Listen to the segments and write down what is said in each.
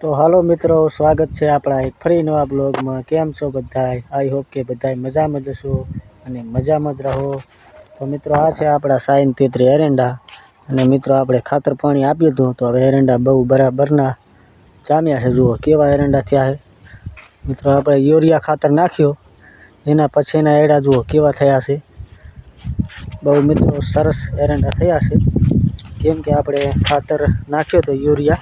તો હાલો મિત્રો, સ્વાગત છે આપણા એક ફરી નવા બ્લોગમાં. કેમ છો બધાય? આઈ હોપ કે બધાય મજામાં જશો અને મજામાં જ રહો. તો મિત્રો, આ છે આપણા સાઈન તેત્રી એરંડા. અને મિત્રો, આપણે ખાતર પાણી આપ્યું હતું તો હવે એરંડા બહુ બરાબરના જામ્યા છે. જુઓ કેવા એરંડા થયા છે. મિત્રો, આપણે યુરિયા ખાતર નાખ્યો. એના પછીના એડા જુઓ કેવા થયા છે. બહુ મિત્રો સરસ એરંડા થયા છે. કેમ કે આપણે ખાતર નાખ્યો તો યુરિયા.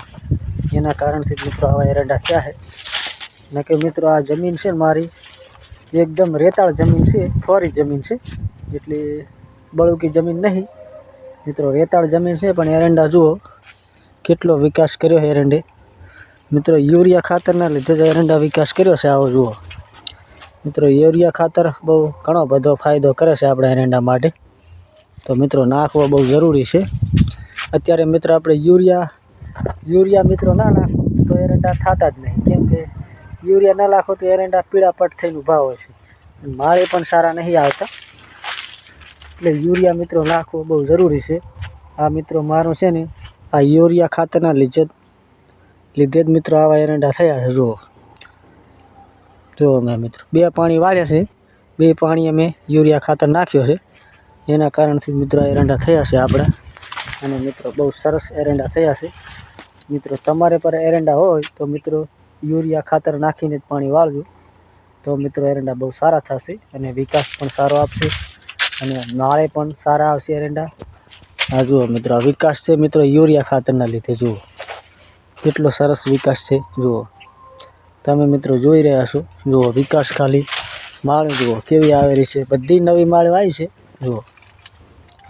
એના કારણથી મિત્રો આવા એરંડા થયા છે. ને કે મિત્રો આ જમીન છે મારી એકદમ રેતાળ જમીન છે, ફોરી જમીન છે. એટલે બળુકી જમીન નહીં. મિત્રો રેતાળ જમીન છે, પણ એરંડા જુઓ, કેટલો વિકાસ કર્યો છે એરંડે. મિત્રો યુરિયા ખાતરના લીધે જ એરંડા વિકાસ કર્યો છે, આવો જુઓ. મિત્રો યુરિયા ખાતર બહુ ઘણો બધો ફાયદો કરે છે આપણા એરંડા માટે. તો મિત્રો નાખવો બહુ જરૂરી છે. અત્યારે મિત્રો આપણે યુરિયા યુરિયા મિત્રો ના નાખો, તો એરંડા થતા જ નહીં. કેમ કે યુરિયા ના નાખો તો એરંડા પીળાપટ થઈને ઊભા હોય છે. મારે પણ સારા નહીં આવતા. એટલે યુરિયા મિત્રો નાખવો બહુ જરૂરી છે. આ મિત્રો મારો છે ને, આ યુરિયા ખાતરના લીધે લીધે જ મિત્રો આવા એરંડા થયા છે. જુઓ. જુઓ મેં મિત્રો. બે પાણી વાળ્યા છે. બે પાણી અમે યુરિયા ખાતર નાખ્યો છે. એના કારણથી મિત્રો એરંડા થયા છે આપણા. અને મિત્રો બહુ સરસ એરંડા થયા છે. મિત્રો, તમારે પર એરંડા હોય તો મિત્રો યુરિયા ખાતર નાખીને જ પાણી વાળજો. તો મિત્રો, એરંડા બહુ સારા થશે અને વિકાસ પણ સારો આપશે અને નાળે પણ સારા આવશે એરંડા. આ જુઓ મિત્રો વિકાસ છે મિત્રો યુરિયા ખાતરના લીધે, જુઓ. કેટલો સરસ વિકાસ છે, જુઓ. તમે મિત્રો જોઈ રહ્યા છો, જુઓ, વિકાસ ખાલી. માળ જુઓ, કેવી આવેલી છે. બધી નવી માળ આવી છે, જુઓ.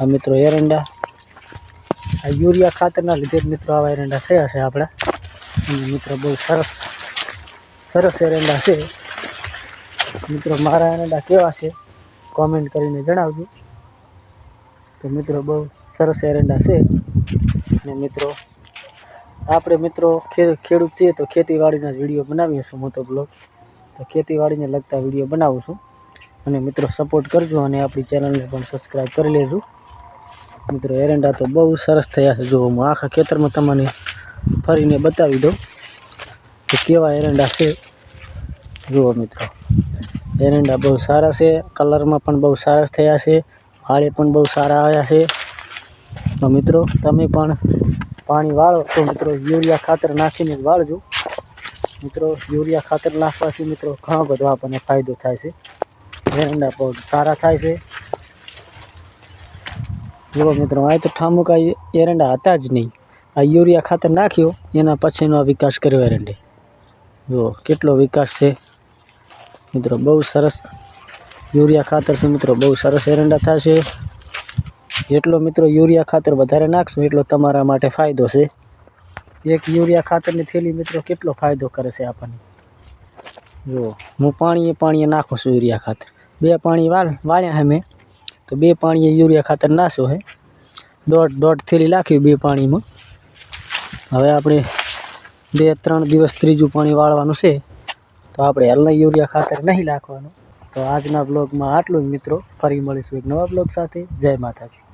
આ મિત્રો, એરંડા આ યુરિયા ખાતરના લીધે જ મિત્રો આવા એરંડા થયા છે આપણા. અને મિત્રો બહુ સરસ સરસ એરંડા છે. મિત્રો મારા એરંડા કેવા છે કોમેન્ટ કરીને જણાવજો. તો મિત્રો બહુ સરસ એરંડા છે. અને મિત્રો, આપણે મિત્રો ખેડૂત છીએ તો ખેતીવાડીના જ વીડિયો બનાવીએ છીએ હું તો બ્લોગ તો ખેતીવાડીને લગતા વીડિયો બનાવું છું. અને મિત્રો સપોર્ટ કરજો અને આપણી ચેનલને પણ સબસ્ક્રાઈબ કરી લેજો. મિત્રો, એરંડા તો બહુ સરસ થયા છે. જુઓ, હું આખા ખેતરમાં તમને ફરીને બતાવી દઉં કે કેવા એરંડા છે. જુઓ મિત્રો, એરંડા બહુ સારા છે. કલરમાં પણ બહુ સારા થયા છે. વાળે પણ બહુ સારા આવ્યા છે. તો મિત્રો, તમે પણ પાણી વાળો તો મિત્રો, યુરિયા ખાતર નાખીને વાળજો. મિત્રો, યુરિયા ખાતર નાખવાથી મિત્રો ઘણો બધો આપણને ફાયદો થાય છે. એરંડા બહુ સારા થાય છે. જુઓ મિત્રો, આ તો ઠામુકા એરંડા હતા જ નહીં. આ યુરિયા ખાતર નાખ્યો, એના પછીનો આ વિકાસ કર્યો એરંડે. જુઓ, કેટલો વિકાસ છે. મિત્રો, બહુ સરસ યુરિયા ખાતર છે મિત્રો, બહુ સરસ એરંડા થશે. જેટલો મિત્રો યુરિયા ખાતર વધારે નાખશો, એટલો તમારા માટે ફાયદો છે. એક યુરિયા ખાતરની થેલી મિત્રો કેટલો ફાયદો કરે છે આપણને? જુઓ, હું પાણીએ પાણીએ નાખું છું યુરિયા ખાતર. બે પાણી વાળ, વાળ્યા છે મેં. તો બે પાણીએ યુરિયા ખાતર નાખ્યો હે દોઢ દોઢ થેલી નાખી બે પાણીમાં. હવે આપણે બે, ત્રણ દિવસ ત્રીજું પાણી વાળવાનું છે. તો આપણે હાલના યુરિયા ખાતર નહીં નાખવાનું. તો આજના બ્લોગમાં આટલું જ મિત્રો. ફરી મળીશું એક નવા બ્લોગ સાથે. જય માતાજી.